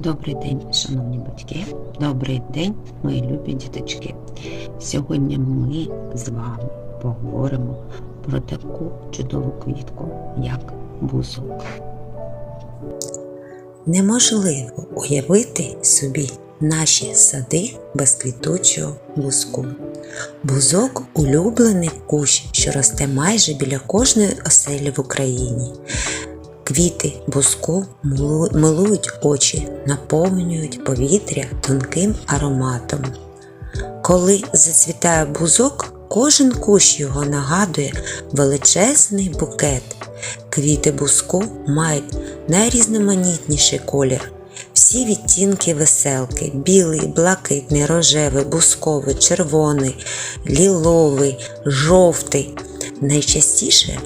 Добрий день, шановні батьки, добрий день, мої любі діточки. Сьогодні ми з вами поговоримо про таку чудову квітку, як бузок. Неможливо уявити собі наші сади без квітучого бузку. Бузок улюблений кущ, що росте майже біля кожної оселі в Україні. Квіти бузку милують очі, наповнюють повітря тонким ароматом. Коли зацвітає бузок, кожен кущ його нагадує величезний букет. Квіти бузку мають найрізноманітніший колір. Всі відтінки веселки білий, блакитний, рожевий, бусковий, червоний, ліловий, жовтий. Найчастіше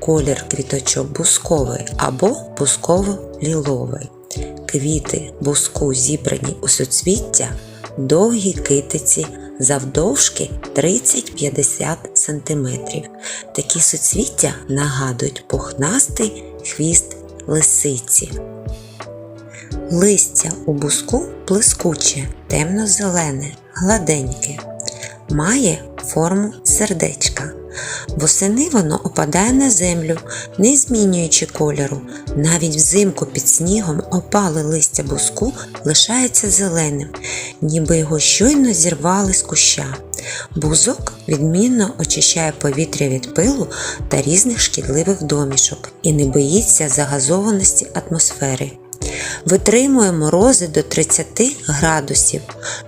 колір квіточок бусковий або бусково-ліловий. Квіти буску зібрані у суцвіття довгі китиці завдовжки 30-50 см. Такі суцвіття нагадують пухнастий хвіст лисиці. Листя у буску блискуче, темно-зелене, гладеньке, має форму сердечка. Восени воно опадає на землю, не змінюючи кольору. Навіть взимку під снігом опале листя буску лишається зеленим, ніби його щойно зірвали з куща. Бузок відмінно очищає повітря від пилу та різних шкідливих домішок і не боїться загазованості атмосфери. Витримує морози до 30 градусів,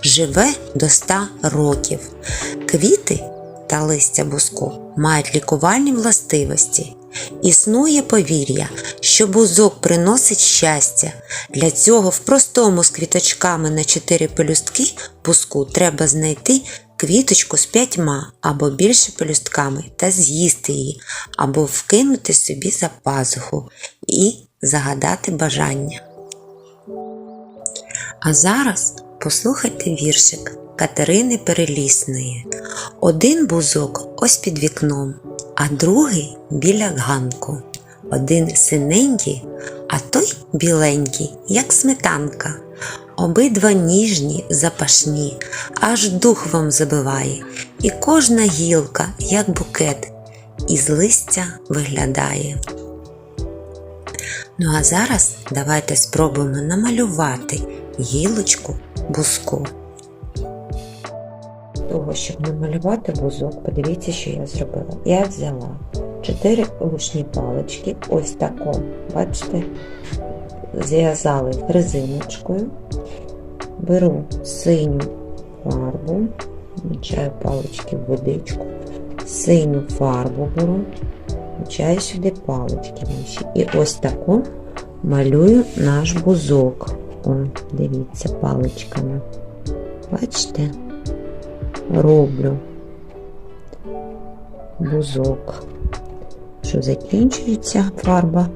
живе до 100 років. Квіти та листя бузку мають лікувальні властивості. Існує повір'я, що бузок приносить щастя. Для цього в простому з квіточками на 4 пелюстки бузку треба знайти квіточку з п'ятьма або більше пелюстками та з'їсти її, або вкинути собі за пазуху і загадати бажання. А зараз послухайте віршик Катерини Перелісної. Один бузок ось під вікном, а другий біля ганку. Один синенький, а той біленький, як сметанка. Обидва ніжні, запашні, аж дух вам забиває, і кожна гілка, як букет, із листя виглядає. Ну а зараз давайте спробуємо намалювати гілочку бузку. Того, щоб намалювати бузок, подивіться, що я зробила. Я взяла 4 ручні палички, ось тако, бачите, зв'язали резиночкою, беру синю фарбу, мочаю палички в водичку, синю фарбу беру, мочаю сюди палички. І ось таку малюю наш бузок. О, дивіться, паличками. Бачите? Роблю бузок. Що закінчується фарба,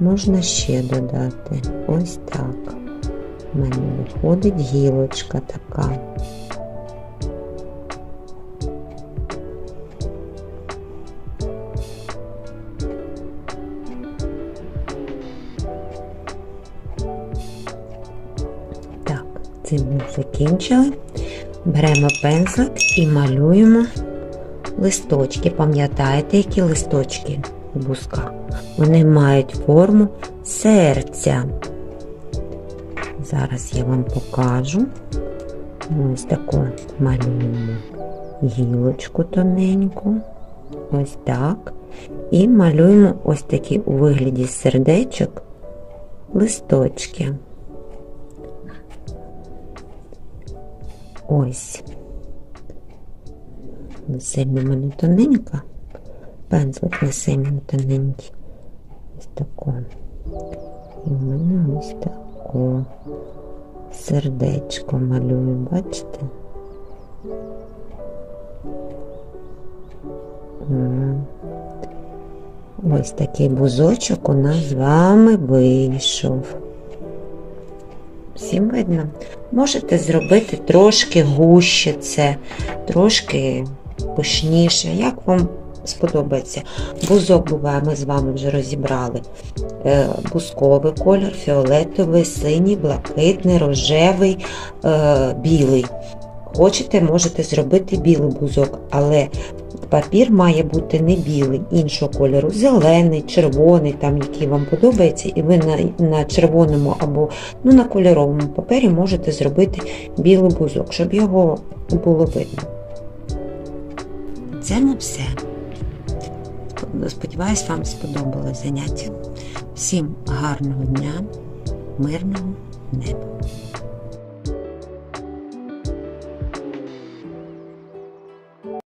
можна ще додати. Ось так. У мене виходить гілочка така. Цим ми закінчили. Беремо пензлик і малюємо листочки. Пам'ятаєте, які листочки у бусках? Вони мають форму серця. Зараз я вам покажу. Ось таку малюємо гілочку тоненьку. Ось так. І малюємо ось такі у вигляді сердечок листочки. Ось. Не сильно мене тоненька. Пензлик не сильно тоненький. Ось тако. І в мене ось тако. Сердечко малюю, бачите? Ось такий бузочок у нас з вами вийшов. Всім видно. Можете зробити трошки гуще це, трошки пишніше, як вам сподобається. Бузок буває, ми з вами вже розібрали. Е, Бузковий колір, фіолетовий, синій, блакитний, рожевий, е, білий. Хочете, можете зробити білий бузок, але папір має бути не білий, іншого кольору, зелений, червоний, там який вам подобається, і ви на, на червоному або ну, на кольоровому папері можете зробити білий бузок, щоб його було видно. Це не все. Сподіваюсь, вам сподобалось заняття. Всім гарного дня, мирного неба.